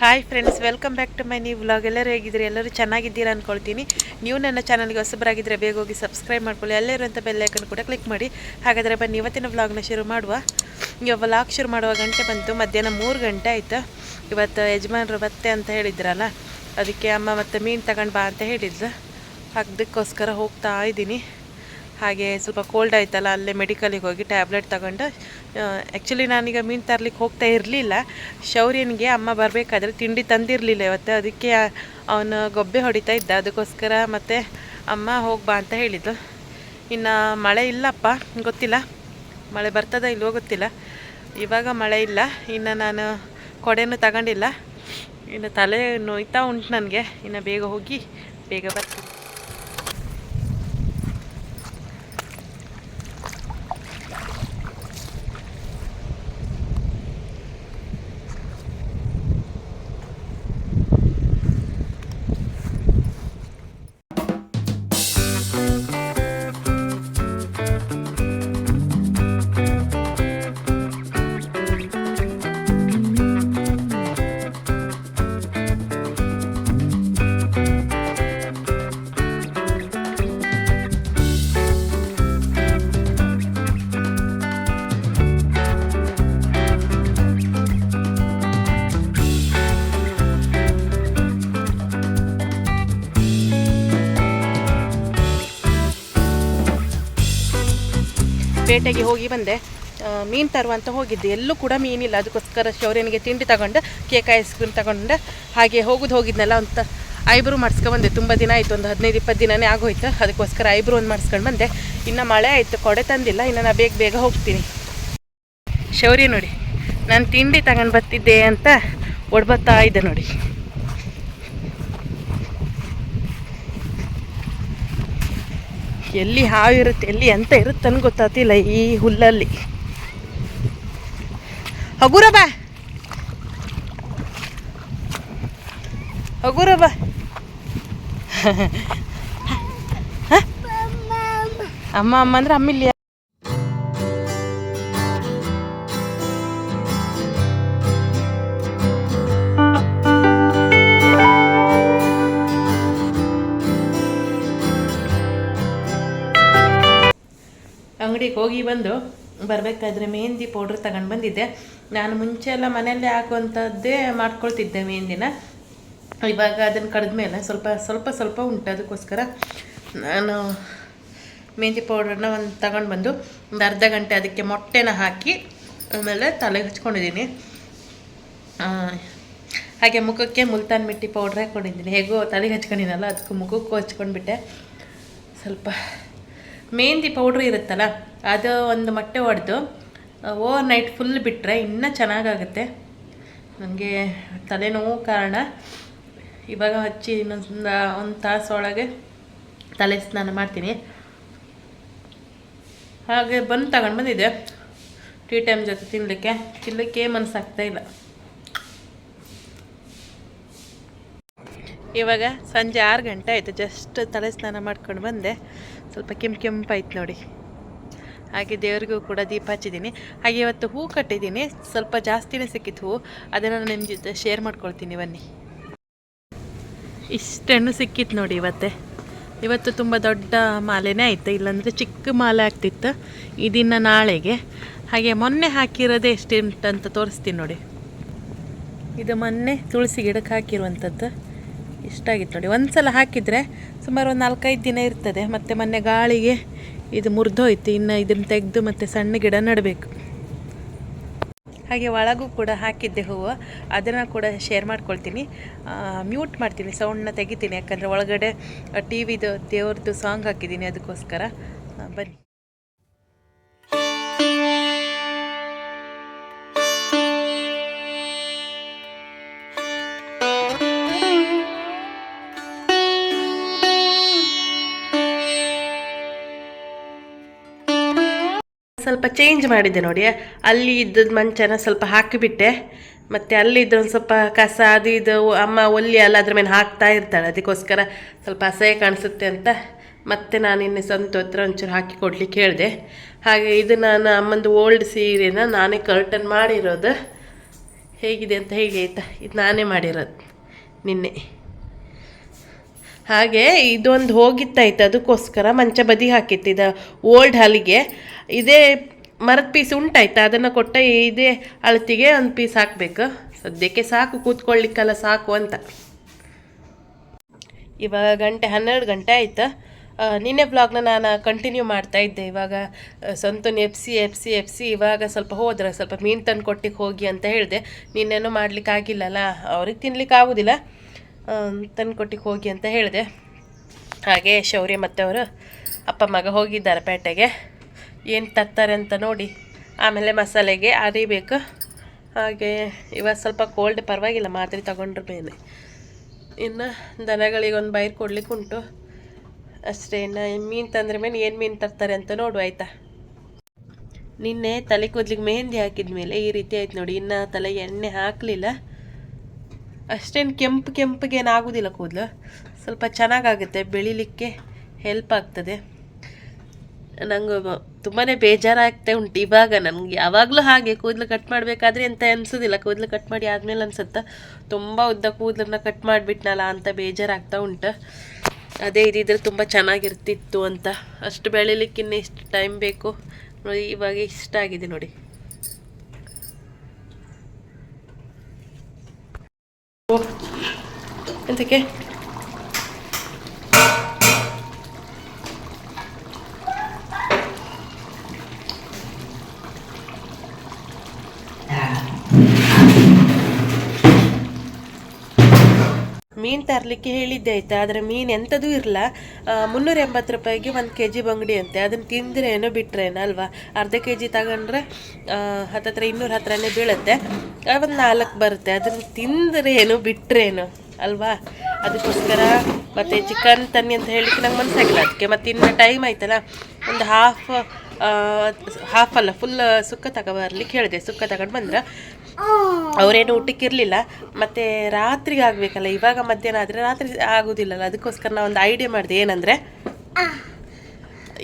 Hi friends welcome back to my ನೀವು vlog ಎಲ್ಲರೂ ಹೇಗಿದ್ದೀರಿ? ಎಲ್ಲರೂ ಚೆನ್ನಾಗಿದ್ದೀರಾ ಅಂದ್ಕೊಳ್ತೀನಿ ನೀವು ನನ್ನ ಚಾನಲ್ಗೆ ಹೊಸಬರಾಗಿದ್ದರೆ ಬೇಗ ಹೋಗಿ ಸಬ್ಸ್ಕ್ರೈಬ್ ಮಾಡ್ಕೊಳ್ಳಿ. ಅಲ್ಲೇ ಇರುವಂಥ ಬೆಲ್ಲೈಕನ್ ಕೂಡ ಕ್ಲಿಕ್ ಮಾಡಿ. ಹಾಗಾದರೆ ಬನ್ನಿ, ಇವತ್ತಿನ ವ್ಲಾಗ್ನ ಶುರು ಮಾಡುವ. ಈಗ ವ್ಲಾಗ್ ಶುರು ಮಾಡುವ ಗಂಟೆ ಬಂತು. ಮಧ್ಯಾಹ್ನ ಮೂರು ಗಂಟೆ ಆಯಿತು. ಇವತ್ತು ಯಜಮಾನರು ಬತ್ತೆ ಅಂತ ಹೇಳಿದ್ರಲ್ಲ, ಅದಕ್ಕೆ ಅಮ್ಮ ಮತ್ತು ಮೀನು ತಗೊಂಡು ಬಾ ಅಂತ ಹೇಳಿದ್ರು ಅದಕ್ಕೋಸ್ಕರ ಹೋಗ್ತಾ ಇದ್ದೀನಿ. ಹಾಗೆ ಸ್ವಲ್ಪ ಕೋಲ್ಡ್ ಆಯ್ತಲ್ಲ, ಅಲ್ಲೇ ಮೆಡಿಕಲಿಗೆ ಹೋಗಿ ಟ್ಯಾಬ್ಲೆಟ್ ತಗೊಂಡು ಆ್ಯಕ್ಚುಲಿ ನಾನೀಗ ಮೀನು ತರ್ಲಿಕ್ಕೆ ಹೋಗ್ತಾ ಇರಲಿಲ್ಲ. ಶೌರ್ಯನಿಗೆ ಅಮ್ಮ ಬರಬೇಕಾದ್ರೆ ತಿಂಡಿ ತಂದಿರಲಿಲ್ಲ ಇವತ್ತು. ಅದಕ್ಕೆ ಅವನು ಗೊಬ್ಬೆ ಹೊಡಿತಾ ಇದ್ದ. ಅದಕ್ಕೋಸ್ಕರ ಮತ್ತು ಅಮ್ಮ ಹೋಗ್ಬಾ ಅಂತ ಹೇಳಿದ್ದು ಇನ್ನು ಮಳೆ ಇಲ್ಲಪ್ಪ, ಗೊತ್ತಿಲ್ಲ. ಮಳೆ ಬರ್ತದ ಇಲ್ವೋ ಗೊತ್ತಿಲ್ಲ. ಇವಾಗ ಮಳೆ ಇಲ್ಲ. ಇನ್ನು ನಾನು ಕೊಡೆನೂ ತಗೊಂಡಿಲ್ಲ. ಇನ್ನು ತಲೆ ನೋಯ್ತಾ ಉಂಟು ನನಗೆ. ಇನ್ನು ಬೇಗ ಹೋಗಿ, ಬೇಗ ಬರ್ತೀನಿ. ಪೇಟೆಗೆ ಹೋಗಿ ಬಂದೆ. ಮೀನು ತರುವಂತ ಹೋಗಿದ್ದೆ. ಎಲ್ಲೂ ಕೂಡ ಮೀನಿಲ್ಲ. ಅದಕ್ಕೋಸ್ಕರ ಶೌರ್ಯನಿಗೆ ತಿಂಡಿ ತಗೊಂಡು ಕೇಕ್ ಐಸ್ ಕ್ರೀಮ್ ತಗೊಂಡು, ಹಾಗೆ ಹೋಗುದು ಹೋಗಿದ್ನಲ್ಲ ಅಂತ ಐಬ್ರೂ ಮಾಡಿಸ್ಕೊಂಡು ಬಂದೆ. ತುಂಬ ದಿನ ಆಯಿತು. ಒಂದು ಹದಿನೈದು, ಇಪ್ಪತ್ತು ದಿನನೇ ಆಗೋಯ್ತು. ಅದಕ್ಕೋಸ್ಕರ ಐಬ್ರೂ ಒಂದು ಮಾಡಿಸ್ಕೊಂಡು ಬಂದೆ. ಇನ್ನು ಮಳೆ ಆಯಿತು. ಕೊಡೆ ತಂದಿಲ್ಲ. ಇನ್ನು ನಾನು ಬೇಗ ಬೇಗ ಹೋಗ್ತೀನಿ. ಶೌರ್ಯ ನೋಡಿ. ನಾನು ತಿಂಡಿ ತಗೊಂಡು ಬರ್ತಿದ್ದೆ ಅಂತ ಒಡ್ಬತ್ತಾ ಇದೆ ನೋಡಿ. ಎಲ್ಲಿ ಹಾವು ಇರುತ್ತೆ, ಎಲ್ಲಿ ಎಂತ ಇರುತ್ತೆ ಅಂತ ಗೊತ್ತಾತಿಲ್ಲ ಈ ಹುಲ್ಲಲ್ಲಿ. ಹಗುರ ಬಾ. ಹಗುರ ಬಾ? ಅಮ್ಮ ಅಮ್ಮ ಅಂದ್ರೆ ಅಮ್ಮಿಲ್ಲಿ ಹೋಗಿ ಬಂದು ಬರಬೇಕಾದ್ರೆ ಮೆಹಂದಿ ಪೌಡ್ರ್ ತಗೊಂಡು ಬಂದಿದ್ದೆ. ನಾನು ಮುಂಚೆ ಎಲ್ಲ ಮನೆಯಲ್ಲೇ ಹಾಕುವಂಥದ್ದೇ ಮಾಡ್ಕೊಳ್ತಿದ್ದೆ ಮೆಹಂದಿನ ಇವಾಗ ಅದನ್ನು ಕಡಿದ ಮೇಲೆ ಸ್ವಲ್ಪ ಸ್ವಲ್ಪ ಸ್ವಲ್ಪ ಉಂಟು ಅದಕ್ಕೋಸ್ಕರ ನಾನು ಮೆಹಂದಿ ಪೌಡ್ರನ್ನ ಒಂದು ತಗೊಂಡು ಬಂದು ಒಂದು ಅರ್ಧ ಗಂಟೆ ಅದಕ್ಕೆ ಮೊಟ್ಟೆನ ಹಾಕಿ ಆಮೇಲೆ ತಲೆಗೆ ಹಚ್ಕೊಂಡಿದ್ದೀನಿ. ಹಾಗೆ ಮುಖಕ್ಕೆ ಮುಲ್ತಾನ್ ಮಿಟ್ಟಿ ಪೌಡ್ರ್ ಹಾಕ್ಕೊಂಡಿದ್ದೀನಿ ಹೇಗೋ ತಲೆಗೆ ಹಚ್ಕೊಂಡಿನಲ್ಲ, ಅದಕ್ಕೂ ಮುಖಕ್ಕೂ ಹಚ್ಕೊಂಡ್ಬಿಟ್ಟೆ. ಸ್ವಲ್ಪ ಮೆಹಂದಿ ಪೌಡ್ರ್ ಇರುತ್ತಲ್ಲ, ಅದು ಒಂದು ಮೊಟ್ಟೆ ಹೊಡೆದು ಓವರ್ ನೈಟ್ ಫುಲ್ ಬಿಟ್ಟರೆ ಇನ್ನೂ ಚೆನ್ನಾಗಾಗುತ್ತೆ. ನನಗೆ ತಲೆನೋವು ಕಾರಣ. ಇವಾಗ ಹಚ್ಚಿ ಇನ್ನೊಂದು, ಒಂದು ತಾಸು ಒಳಗೆ ತಲೆ ಸ್ನಾನ ಮಾಡ್ತೀನಿ. ಹಾಗೆ ಬಂದು ತಗೊಂಡು ಬಂದಿದೆ ಟೀ ಟೈಮ್ ಜೊತೆ ತಿನ್ನಲಿಕ್ಕೆ ತಿನ್ನಲಿಕ್ಕೆ ಮನಸ್ಸಾಗ್ತಾ ಇಲ್ಲ. ಇವಾಗ ಸಂಜೆ ಆರು ಗಂಟೆ ಆಯಿತು. ಜಸ್ಟ್ ತಲೆ ಸ್ನಾನ ಮಾಡ್ಕೊಂಡು ಬಂದೆ. ಸ್ವಲ್ಪ ಕೆಂಪು ಕೆಂಪಾಯ್ತು ನೋಡಿ. ಹಾಗೆ ದೇವರಿಗೂ ಕೂಡ ದೀಪ ಹಚ್ಚಿದ್ದೀನಿ. ಹಾಗೆ ಇವತ್ತು ಹೂ ಕಟ್ಟಿದ್ದೀನಿ. ಸ್ವಲ್ಪ ಜಾಸ್ತಿನೇ ಸಿಕ್ಕಿತ್ತು ಹೂ. ಅದನ್ನು ನಿಮ್ಮ ಜೊತೆ ಶೇರ್ ಮಾಡ್ಕೊಳ್ತೀನಿ. ಬನ್ನಿ. ಇಷ್ಟೆಣ್ಣು ಸಿಕ್ಕಿತ್ತು ನೋಡಿ ಇವತ್ತೆ. ಇವತ್ತು ತುಂಬ ದೊಡ್ಡ ಮಾಲೆನೇ ಆಯಿತು. ಇಲ್ಲಾಂದರೆ ಚಿಕ್ಕ ಮಾಲೆ ಆಗ್ತಿತ್ತು. ಇದನ್ನ ನಾಳೆಗೆ. ಹಾಗೆ ಮೊನ್ನೆ ಹಾಕಿರೋದೇ ಎಷ್ಟು ಅಂತ ತೋರಿಸ್ತೀನಿ ನೋಡಿ. ಇದು ಮೊನ್ನೆ ತುಳಸಿ ಗಿಡಕ್ಕೆ ಹಾಕಿರುವಂಥದ್ದು. ಇಷ್ಟಾಗಿತ್ತು ನೋಡಿ. ಒಂದು ಸಲ ಹಾಕಿದರೆ ಸುಮಾರು ಒಂದು ನಾಲ್ಕೈದು ದಿನ ಇರ್ತದೆ. ಮತ್ತು ಮೊನ್ನೆ ಗಾಳಿಗೆ ಇದು ಮುರಿದೋಯ್ತು. ಇನ್ನು ಇದನ್ನು ತೆಗೆದು ಮತ್ತು ಸಣ್ಣ ಗಿಡ ನೆಡಬೇಕು. ಹಾಗೆ ಒಳಗೂ ಕೂಡ ಹಾಕಿದ್ದೆ ಹೂವು. ಅದನ್ನು ಕೂಡ ಶೇರ್ ಮಾಡ್ಕೊಳ್ತೀನಿ. ಮ್ಯೂಟ್ ಮಾಡ್ತೀನಿ. ಸೌಂಡನ್ನ ತೆಗಿತೀನಿ. ಯಾಕಂದರೆ ಒಳಗಡೆ ಟಿ ವಿದು ದೇವ್ರದ್ದು ಸಾಂಗ್ ಹಾಕಿದ್ದೀನಿ ಅದಕ್ಕೋಸ್ಕರ. ಬನ್ನಿ. ಸ್ವಲ್ಪ ಚೇಂಜ್ ಮಾಡಿದ್ದೆ ನೋಡಿ. ಅಲ್ಲಿ ಇದ್ದದ್ದು ಮಂಚನ ಸ್ವಲ್ಪ ಹಾಕಿಬಿಟ್ಟೆ. ಮತ್ತು ಅಲ್ಲಿ ಒಂದು ಸ್ವಲ್ಪ ಕಸ, ಅದು ಇದು, ಅಮ್ಮ ಒಲ್ಲಿ ಅಲ್ಲ ಅದ್ರ ಮೇಲೆ ಹಾಕ್ತಾ ಇರ್ತಾಳೆ. ಅದಕ್ಕೋಸ್ಕರ ಸ್ವಲ್ಪ ಅಸಹ್ಯ ಕಾಣಿಸುತ್ತೆ ಅಂತ ಮತ್ತೆ ನಾನು ಇನ್ನು ಸ್ವಂತ ಹತ್ರ ಒಂಚೂರು ಹಾಕಿ ಕೊಡ್ಲಿಕ್ಕೆ ಹೇಳಿದೆ. ಹಾಗೆ ಇದು ನಾನು ಅಮ್ಮಂದು ಓಲ್ಡ್ ಸೀರೆನ ನಾನೇ ಕರ್ಟನ್ ಮಾಡಿರೋದು. ಹೇಗಿದೆ ಅಂತ ಹೇಗೆ ಆಯಿತಾ. ಇದು ನಾನೇ ಮಾಡಿರೋದು ನಿನ್ನೆ. ಹಾಗೆ ಇದೊಂದು ಹೋಗಿತ್ತಾಯ್ತು ಅದಕ್ಕೋಸ್ಕರ ಮಂಚ ಬದಿ ಹಾಕಿತ್ತು ಇದು ಓಲ್ಡ್ ಹಾಲಿಗೆ. ಇದೇ ಮರದ ಪೀಸ್ ಉಂಟಾಯ್ತಾ, ಅದನ್ನು ಕೊಟ್ಟ ಇದೇ ಅಳತಿಗೆ ಒಂದು ಪೀಸ್ ಹಾಕಬೇಕು. ಸದ್ಯಕ್ಕೆ ಸಾಕು, ಕೂತ್ಕೊಳ್ಳಿಕ್ಕೆಲ್ಲ ಸಾಕು ಅಂತ. ಇವಾಗ ಗಂಟೆ ಹನ್ನೆರಡು ಗಂಟೆ ಆಯ್ತು. ನಿನ್ನೆ ಬ್ಲಾಗ್ನ ನಾನು ಕಂಟಿನ್ಯೂ ಮಾಡ್ತಾ ಇದ್ದೆ. ಇವಾಗ ಸಂತೋನ್ F C F C F C ಇವಾಗ ಸ್ವಲ್ಪ ಹೋದ್ರೆ ಸ್ವಲ್ಪ ಮೀನು ತಂದು ಕೊಟ್ಟಿಗೆ ಹೋಗಿ ಅಂತ ಹೇಳಿದೆ. ನಿನ್ನೇನು ಮಾಡ್ಲಿಕ್ಕೆ ಆಗಿಲ್ಲಲ್ಲ ಅವ್ರಿಗೆ ತಿನ್ಲಿಕ್ಕೆ ಆಗೋದಿಲ್ಲ ತಂದು ಕೊಟ್ಟಿಗೆ ಹೋಗಿ ಅಂತ ಹೇಳಿದೆ. ಹಾಗೆ ಶೌರ್ಯ ಮತ್ತು ಅವರು ಅಪ್ಪ ಮಗ ಹೋಗಿದ್ದಾರೆ ಪೇಟೆಗೆ. ಏನು ತರ್ತಾರೆ ಅಂತ ನೋಡಿ ಆಮೇಲೆ ಮಸಾಲೆಗೆ ಅರಿಬೇಕು ಹಾಗೆ ಇವಾಗ ಸ್ವಲ್ಪ ಕೋಲ್ಡ್ ಪರವಾಗಿಲ್ಲ, ಮಾತ್ರೆ ತಗೊಂಡ್ರ ಮೇಲೆ ಇನ್ನು ದನಗಳಿಗೆ ಒಂದು ಬೈರ್ ಕೊಡ್ಲಿಕ್ಕೆ ಉಂಟು. ಅಷ್ಟೇ, ಇನ್ನು ಮೀನು ತಂದ್ರೆ ಮೇಲೆ ಏನು ಮೀನು ತರ್ತಾರೆ ಅಂತ ನೋಡು, ಆಯಿತಾ? ನಿನ್ನೆ ತಲೆ ಕೂದ್ಲಿಗೆ ಮೆಹಂದಿ ಹಾಕಿದ ಮೇಲೆ ಈ ರೀತಿ ಆಯ್ತು ನೋಡಿ. ಇನ್ನು ತಲೆಗೆ ಎಣ್ಣೆ ಹಾಕಲಿಲ್ಲ. ಅಷ್ಟೇನು ಕೆಂಪು ಕೆಂಪಿಗೆ ಏನು ಆಗೋದಿಲ್ಲ ಕೂದಲು. ಸ್ವಲ್ಪ ಚೆನ್ನಾಗಾಗುತ್ತೆ, ಬೆಳಿಲಿಕ್ಕೆ ಹೆಲ್ಪ್ ಆಗ್ತದೆ. ನಂಗೆ ತುಂಬಾ ಬೇಜಾರಾಗ್ತಾ ಉಂಟು ಇವಾಗ ನನಗೆ. ಯಾವಾಗಲೂ ಹಾಗೆ ಕೂದಲು ಕಟ್ ಮಾಡಬೇಕಾದ್ರೆ ಎಂತ ಅನಿಸೋದಿಲ್ಲ. ಕೂದಲು ಕಟ್ ಮಾಡಿ ಆದಮೇಲೆ ಅನ್ಸುತ್ತೆ, ತುಂಬ ಉದ್ದ ಕೂದಲನ್ನ ಕಟ್ ಮಾಡಿಬಿಟ್ನಲ್ಲ ಅಂತ ಬೇಜಾರಾಗ್ತಾ ಉಂಟು. ಅದೇ ಇದಿದ್ರೆ ತುಂಬ ಚೆನ್ನಾಗಿರ್ತಿತ್ತು ಅಂತ. ಅಷ್ಟು ಬೆಳಿಲಿಕ್ಕೆ ಇನ್ನೂ ಇಷ್ಟು ಟೈಮ್ ಬೇಕು. ನೋಡಿ, ಇವಾಗ ಇಷ್ಟ ಆಗಿದೆ ನೋಡಿ. 뭐? 어. 펜트게 ಮೀನು ತರಲಿಕ್ಕೆ ಹೇಳಿದ್ದೆ ಆಯ್ತಾ, ಆದರೆ ಮೀನು ಎಂಥದೂ ಇರಲ್ಲ ಮುನ್ನೂರ ಎಂಬತ್ತು ರೂಪಾಯಿಗೆ ಒಂದು ಕೆ ಜಿ ಬಂಗಡಿ ಅಂತೆ ಅದನ್ನು ತಿಂದರೆ ಏನೋ ಅಲ್ವಾ? ಅರ್ಧ ಕೆ ಜಿ ತಗೊಂಡ್ರೆ ಹತ್ತತ್ರ ಇನ್ನೂರ ಹತ್ರನೇ ಬೀಳುತ್ತೆ. ಒಂದು ನಾಲ್ಕು ಬರುತ್ತೆ ಅದನ್ನು ತಿಂದರೆ ಏನು ಬಿಟ್ಟರೇನು ಅಲ್ವಾ? ಅದಕ್ಕೋಸ್ಕರ ಮತ್ತು ಚಿಕನ್ ತನ್ನಿ ಅಂತ ಹೇಳಿಕ್ಕೆ ನಂಗೆ ಮನಸ್ಸಾಗಿಲ್ಲ ಅದಕ್ಕೆ ಮತ್ತು ಇನ್ನು ಟೈಮ್ ಆಯ್ತಲ್ಲ, ಒಂದು ಹಾಫ್ ಹಾಫ್ ಅಲ್ಲ ಫುಲ್ ಸುಕ್ಕ ತಗೊಬರ್ಲಿಕ್ಕೆ ಹೇಳಿದೆ. ಸುಕ್ಕ ತಗೊಂಡು ಬಂದ್ರೆ ಅವರೇನು ಊಟಕ್ಕೆ ಮತ್ತೆ ರಾತ್ರಿಗೆ ಆಗಬೇಕಲ್ಲ, ಇವಾಗ ಮಧ್ಯಾಹ್ನ ಆದ್ರೆ ರಾತ್ರಿ ಆಗೋದಿಲ್ಲಲ್ಲ, ಅದಕ್ಕೋಸ್ಕರ ನಾವು ಒಂದು ಐಡಿಯಾ ಮಾಡಿದೆ. ಏನಂದ್ರೆ,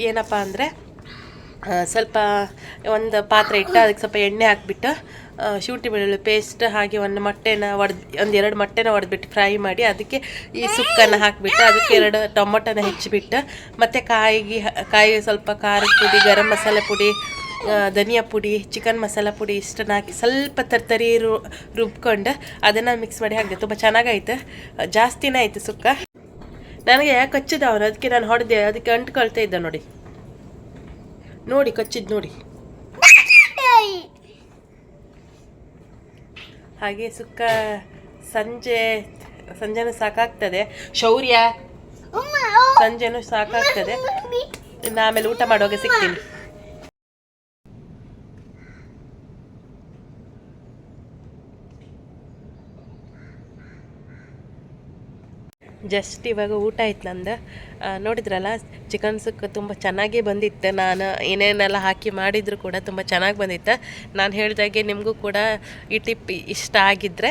ಏನಪ್ಪ ಅಂದ್ರೆ ಸ್ವಲ್ಪ ಒಂದು ಪಾತ್ರೆ ಇಟ್ಟು ಅದಕ್ಕೆ ಸ್ವಲ್ಪ ಎಣ್ಣೆ ಹಾಕ್ಬಿಟ್ಟು ಶುಂಠಿ ಬೆಳ್ಳುಳ್ಳಿ ಪೇಸ್ಟ್ ಹಾಗೆ ಒಂದು ಮೊಟ್ಟೆನ ಒಡೆದು, ಒಂದು ಎರಡು ಮೊಟ್ಟೆನ ಒಡೆದ್ಬಿಟ್ಟು ಫ್ರೈ ಮಾಡಿ ಅದಕ್ಕೆ ಈ ಸುಕ್ಕನ್ನು ಹಾಕಿಬಿಟ್ಟು ಅದಕ್ಕೆ ಎರಡು ಟೊಮೊಟೊನ ಹೆಚ್ಚಿಬಿಟ್ಟು, ಮತ್ತು ಕಾಯಿಗೆ ಕಾಯಿ ಸ್ವಲ್ಪ ಖಾರದ ಪುಡಿ, ಗರಂ ಮಸಾಲೆ ಪುಡಿ ಧನಿಯಾ ಪುಡಿ ಚಿಕನ್ ಮಸಾಲ ಪುಡಿ ಇಷ್ಟನ್ನು ಹಾಕಿ ಸ್ವಲ್ಪ ತರ್ತರಿ ರು, ರುಬ್ಕೊಂಡು ಅದನ್ನು ಮಿಕ್ಸ್ ಮಾಡಿ ಹಾಕಿದೆ. ತುಂಬ ಚೆನ್ನಾಗಾಯ್ತು. ಜಾಸ್ತಿನೇ ಆಯಿತು ಸುಕ್ಕ. ನನಗೆ ಕಚ್ಚಿದ ಅವನು ಅದಕ್ಕೆ ನಾನು ಹೊಡೆದೆ, ಅದಕ್ಕೆ ಅಂಟ್ಕೊಳ್ತಾ ಇದ್ದ ನೋಡಿ. ನೋಡಿ ಕಚ್ಚಿದ್ದು ನೋಡಿ. ಹಾಗೆ ಸುಕ್ಕ ಸಂಜೆ ಸಂಜೆನೂ ಸಾಕಾಗ್ತದೆ. ಶೌರ್ಯ ಸಂಜೆನೂ ಸಾಕಾಗ್ತದೆ. ಇನ್ನು ಆಮೇಲೆ ಊಟ ಮಾಡುವಾಗ ಸಿಗ್ತೀನಿ. ಜಸ್ಟ್ ಇವಾಗ ಊಟ ಆಯ್ತು ನಂದು. ನೋಡಿದ್ರಲ್ಲ ಚಿಕನ್ ಸುಕ್ಕ ತುಂಬ ಚೆನ್ನಾಗೇ ಬಂದಿತ್ತು. ನಾನು ಏನೇನೆಲ್ಲ ಹಾಕಿ ಮಾಡಿದ್ರು ಕೂಡ ತುಂಬ ಚೆನ್ನಾಗಿ ಬಂದಿತ್ತು. ನಾನು ಹೇಳಿದಾಗೆ ನಿಮಗೂ ಕೂಡ ಈ ಟಿಪ್ ಇಷ್ಟ ಆಗಿದ್ದರೆ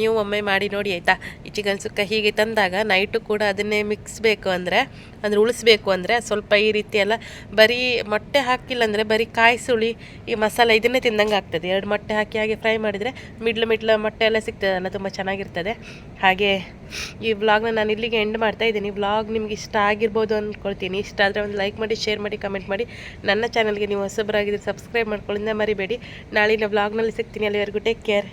ನೀವು ಒಮ್ಮೆ ಮಾಡಿ ನೋಡಿ ಆಯಿತಾ? ಈ ಚಿಕನ್ ಸುಕ್ಕ ಹೀಗೆ ತಂದಾಗ ನೈಟು ಕೂಡ ಅದನ್ನೇ ಮಿಕ್ಸ್ಬೇಕು ಅಂದರೆ ಅಂದರೆ ಉಳಿಸ್ಬೇಕು ಅಂದರೆ ಸ್ವಲ್ಪ ಈ ರೀತಿ ಎಲ್ಲ ಬರೀ ಮೊಟ್ಟೆ ಹಾಕಿಲ್ಲ ಅಂದರೆ ಬರೀ ಕಾಯಿ ಸುಳಿ, ಈ ಮಸಾಲ ಇದನ್ನೇ ತಿಂದಂಗೆ ಆಗ್ತದೆ. ಎರಡು ಮೊಟ್ಟೆ ಹಾಕಿ ಹಾಗೆ ಫ್ರೈ ಮಾಡಿದರೆ ಮಿಡ್ಲು ಮಿಡ್ಲು ಮೊಟ್ಟೆ ಎಲ್ಲ ಸಿಗ್ತದಲ್ಲ, ತುಂಬ ಚೆನ್ನಾಗಿರ್ತದೆ. ಹಾಗೆ ಈ ವ್ಲಾಗ್ನ ನಾನು ಇಲ್ಲಿಗೆ ಎಂಡ್ ಮಾಡ್ತಾ ಇದ್ದೀನಿ. ವ್ಲಾಗ್ ನಿಮ್ಗೆ ಇಷ್ಟ ಆಗಿರ್ಬೋದು ಅಂದ್ಕೊಳ್ತೀನಿ ಇಷ್ಟ ಆದರೆ ಒಂದು ಲೈಕ್ ಮಾಡಿ ಶೇರ್ ಮಾಡಿ ಕಮೆಂಟ್ ಮಾಡಿ. ನನ್ನ ಚಾನಲ್ಗೆ ನೀವು ಹೊಸಬರಾಗಿದ್ದರೆ ಸಬ್ಸ್ಕ್ರೈಬ್ ಮಾಡ್ಕೊಳ್ಳಿಂದ ಮರಿಬೇಡಿ. ನಾಳಿನ ವ್ಲಾಗ್ನಲ್ಲಿ ಸಿಗ್ತೀನಿ. ಅಲ್ಲಿವರೆಗೂ ಟೇಕ್ ಕೇರ್